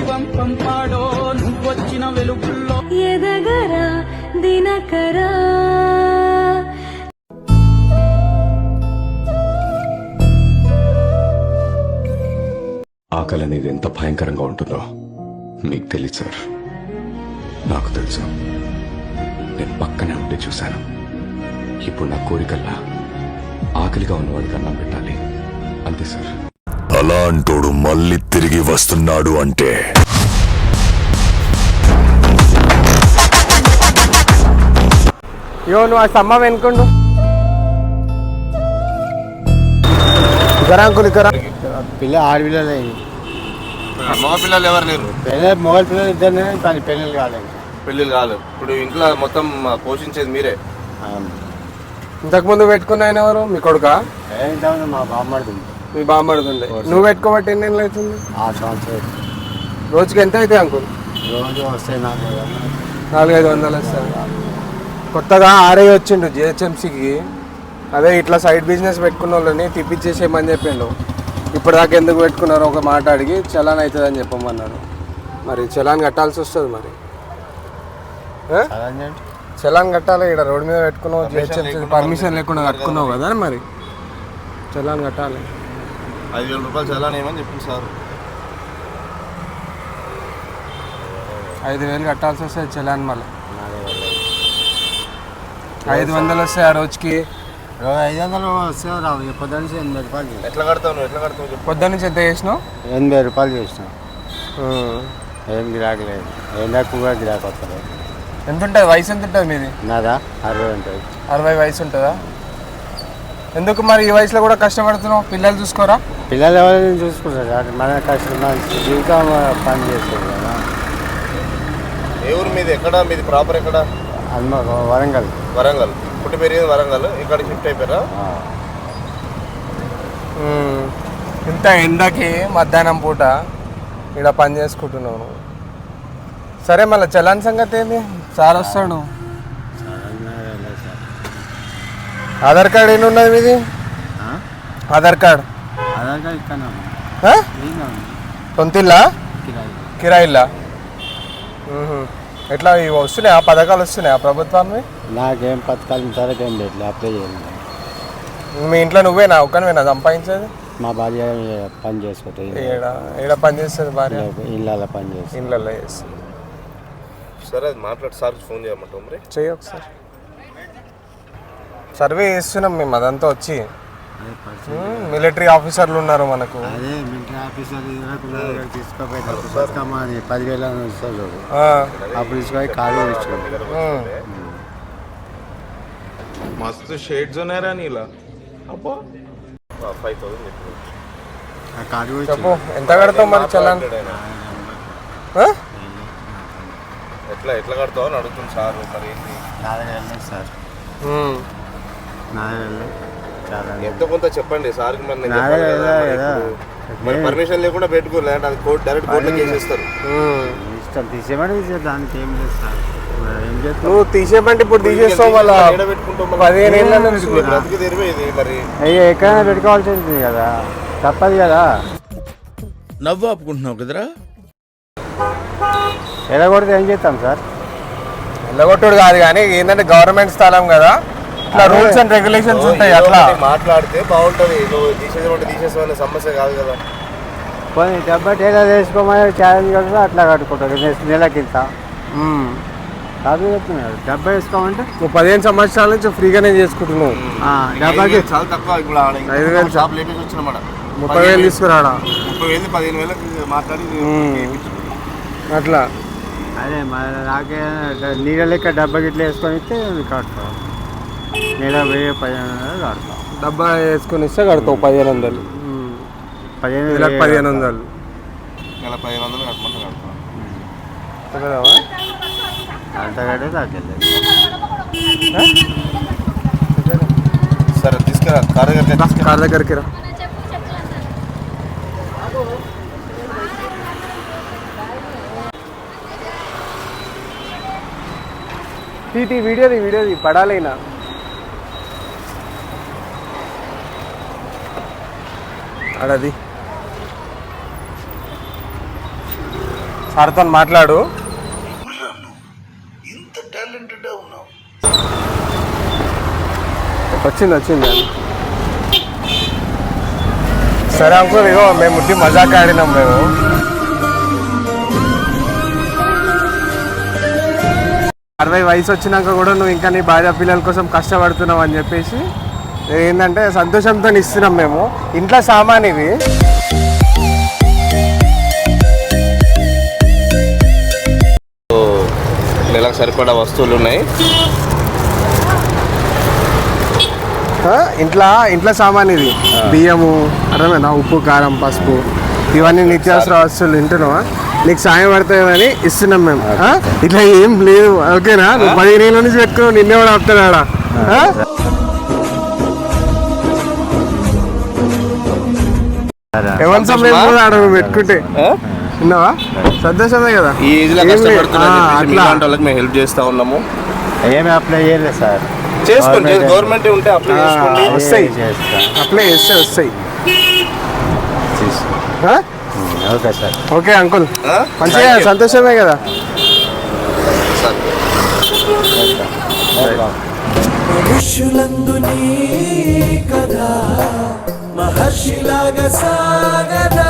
శివం పంపాడో నువ్వొచ్చిన వెలుగుల్లో. ఎదగరా దినకరా? ఆకలి అనేది ఎంత భయంకరంగా ఉంటుందో మీకు తెలియదు సార్. నాకు తెలుసు. నేను పక్కనే ఉంటే చూశాను. ఇప్పుడు నా కోరికల్లా ఆకలిగా ఉన్నవాడికి అన్నం పెట్టాలి. అంతే సార్. అలాంటోడు మళ్ళీ తిరిగి వస్తున్నాడు అంటే. యో నువ్వు ఆ సమ్మ వెనుకుండు. ఇకరా అంకుల్ ఇకరా పిల్ల ఆడపిల్లలే మగ పిల్లలు ఎవరు లేరు? పిల్ల మొగల పిల్లలు ఇద్దరినే కానీ పెళ్ళిళ్ళు కాలేదు పెళ్ళిళ్ళు కాలేదు ఇప్పుడు ఇంట్లో మొత్తం పోషించేది మీరే. ఇంతకుముందు పెట్టుకున్న ఆయన ఎవరు? మీ కొడుక? ఏంటన్నా మా బామ్మడుతుంది మీ బామ్మడుతుండే నువ్వు పెట్టుకోబట్టి ఎన్ని నెలలు అవుతుంది. రోజుకి ఎంత అవుతాయి అంకుల్? రోజు వస్తాయి. నాలుగైదు వందలు. వస్తుంది కొత్తగా ఆర్ఐ వచ్చిండు జిహెచ్ఎంసీకి అదే ఇట్లా సైడ్ బిజినెస్ పెట్టుకున్న వాళ్ళని తిప్పించేసేయమని చెప్పిండు. ఇప్పుడు దాకా ఎందుకు పెట్టుకున్నారో ఒక మాట అడిగి చలాన్ అవుతుంది అని చెప్పమన్నాడు. మరి చలాన్ కట్టాల్సి వస్తుంది మరి. చలాన్ కట్టాలి ఇక్కడ రోడ్ మీద పెట్టుకున్నావు జిహెచ్ఎంసీ పర్మిషన్ లేకుండా కట్టుకున్నావు కదా మరి. చలాన్ కట్టాలి. ఐదు వేల రూపాయలు చలానేమని చెప్పింది సార్. ఐదు వేలు కట్టాల్సి వస్తుంది చలాన్ మళ్ళీ. ఐదు వందలు వస్తాయి ఆ రోజుకి రోజు ఐదు వందలు వస్తే రావు పొద్దున్న నుంచి ఎనభై రూపాయలు ఎట్లా కడతావు నువ్వు? ఎట్లా కడతావు చెప్పు. పొద్దున్న నుంచి ఎంత చేసినావు? ఎనభై రూపాయలు చేసిన. ఏం గిరాకీ లేదు. ఎండకు కూడా గిరాకీ వస్తుంది. ఎంత ఉంటుంది? వయసు ఎంత ఉంటుంది మీది? నాదా? అరవై ఉంటుంది. అరవై వయసు ఉంటుందా? ఎందుకు మరి ఈ వయసులో కూడా కష్టపడుతున్నావు? పిల్లలు చూసుకోరా? పిల్లలు ఎవరైనా చూసుకుంటారు అటు మన కష్టం మన జీవితం పని చేస్తారు కదా ఏ ఊరు మీది? ఎక్కడ? మీది ప్రాపర్ ఎక్కడ? వరంగల్. వరంగల్. పుట్టి పెరిగింది వరంగల్. ఇక్కడ షిఫ్ట్ అయిపోయారా. ఇంత ఎండకి మధ్యాహ్నం పూట ఇక్కడ పని చేసుకుంటున్నావు. నువ్వు సరే మళ్ళీ చలాన్ సంగతి ఏంది? సార్ వస్తాడు. ఆధార్ కార్డ్ ఏమి ఉన్నది మీది? ఆ? ఆధార్ కార్డ్. సొంతిల్లా? కిరాయి. కిరాయిల్లా. ఎట్లా ఇవి వస్తున్నాయా? పథకాలు వస్తున్నాయా ప్రభుత్వాన్ని నాకేం పథకాలు ఇంతవరకు ఏం పెట్టలే అప్లై చేయాలి మీ ఇంట్లో నువ్వేనా? ఒక్కనివేనా సంపాదించేది? మా భార్య పని చేసుకుంటాయి ఏడ? పని చేస్తుంది భార్య? ఇళ్ళ పని చేస్తుంది. ఇండ్లలో చేస్తుంది. సరే అది మాట్లాడి. సార్ ఫోన్ చేయమంటావు మరి. చెయ్యి ఒకసారి. సర్వే చేస్తున్నాం మేము అదంతా వచ్చి. మిలిటరీ ఆఫీసర్లు ఉన్నారు మనకు. అదే మిలిటరీ ఆఫీసర్లు తీసుకోపోయి పదివేల అప్పుడు తీసుకొని ఖాళీ మస్తు షేడ్స్ ఉన్నారా నీలా. అబ్బో. ఫైవ్ థౌసండ్ చెప్పు ఎంత కడతావు మరి చలాన్ ఎట్లా ఎట్లా కడతావు అని అడుగుతుంది సార్ మరి ఏంటి? సార్. నా ఎంత కొంత చెప్పండి సార్కి మరి పర్మిషన్ లేకుండా పెట్టుకో లేదంటే అది కోర్టు డైరెక్ట్ కోర్టులో కేసేస్తారు ఉమ్. ఇష్టం తీసేమని తీసే దానికి ఏం లేదు సార్. మరి ఏం చేస్తాం? నువ్వు తీసేయమంటే ఇప్పుడు తీసేస్తావు మళ్ళా? ఏడ పెట్టుకుంటాం మళ్ళీ? పదిహేను ఏళ్ళ నుంచి ఇప్పుడు బ్రతికి తెరివే ఇది మరి. అయ్యో ఎక్కడైనా పెట్టుకోవాల్సి ఉంటుంది కదా. తప్పదు కదా. నవ్వు ఆపుకుంటున్నావు కదరా? ఎలా కొడితే ఏం చేస్తాం సార్? వెళ్ళగొట్టుడు కాదు కానీ ఏంటంటే గవర్నమెంట్ స్థలం కదా. ఇట్లా రూల్స్ అండ్ రెగ్యులేషన్స్ ఉంటాయి ఏదో అట్లా. మాట్లాడితే బాగుంటది. నువ్వు తీసేసేమంటే తీసేసామనే సమస్య కాదు కదా. పోనీ డబ్బా టేలా వేసుకోమని ఛాలెంజ్ కడితే అట్లా కట్టుకుంటారు నెక్స్ట్ నెలకింత. ఉమ్. కాదు చెప్తున్నారు డబ్బా వేసుకోమంటే? నువ్వు పదిహేను సంవత్సరాల నుంచి ఫ్రీగానే చేసుకుంటున్నావు? డబ్బాకి చాలా తక్కువ ఇప్పుడు ఐదు వేలు. షాప్ లేపేసి వచ్చినమాట ముప్పై వేలు తీసుకురాడా ముప్పై వేలు పదిహేను వేలకు మాట్లాడి అట్లా. అదే మరి నాకే నీళ్ళ లెక్క డబ్బా గిట్ల వేసుకొని ఇస్తే కడతాం నెల వెయ్యి పదిహేను వందలు కడతాం. డబ్బా వేసుకొని ఇస్తే కడతావు పదిహేను వందలు. పదిహేను నెలకు వేలు పదిహేను. వందలు. నెల పదిహేను వందలు కట్టమంటే కడతాం. చెప్పగలవా? అంత కడితే తగ్గలేదు సరే తీసుకురా కారు దగ్గర తీసుకురా. కార్ దగ్గరికి రా. తీటి వీడియోది వీడియోది పడాలేనా అడది సార్తో మాట్లాడు. వచ్చింది వచ్చింది. సరే అంకుల్ ఇగో మేము ఉట్టి మజాక్ ఆడినాం మేము. అరవై వయసు వచ్చినాక కూడా నువ్వు ఇంకా నీ భార్య పిల్లల కోసం కష్టపడుతున్నావు అని చెప్పేసి ఏంటంటే సంతోషంతో ఇస్తున్నాం మేము. ఇంట్లో సామాన్ ఇవి నెలకు సరిపడా వస్తువులు ఉన్నాయి. ఇంట్లో ఇంట్లో సామాన్ ఇది బియ్యము అర్థమైనా ఉప్పు కారం పసుపు. ఇవన్నీ నిత్యావసర వస్తువులు తింటున్నావా? నీకు సాయం పడతాయని ఇస్తున్నాం మేము? ఇట్లా ఏం లేదు ఓకేనా? నువ్వు పదిహేను ఏళ్ళ నుంచి పెట్టుకున్నావు నిన్నే కూడా వస్తున్నాడా? ఎవరి సమయం కూడా ఆడ పెట్టుకుంటే. విన్నావా? సంతోషమే కదా. ఈ ఏజ్లో. కష్టపడుతున్నా మేము హెల్ప్ చేస్తా ఉన్నాము. ఏమి అప్లై చేయలేదు సార్. చేసుకోండి గవర్నమెంట్ ఉంటే అప్లై చేసుకోండి. వస్తాయి. చేస్తా. అప్లై చేస్తే వస్తాయి? Okay sir. Okay uncle? మంచిగా. సంతోషమే కదా. మనుషులందు నీ కథ. మహర్షిలాగ సాగదా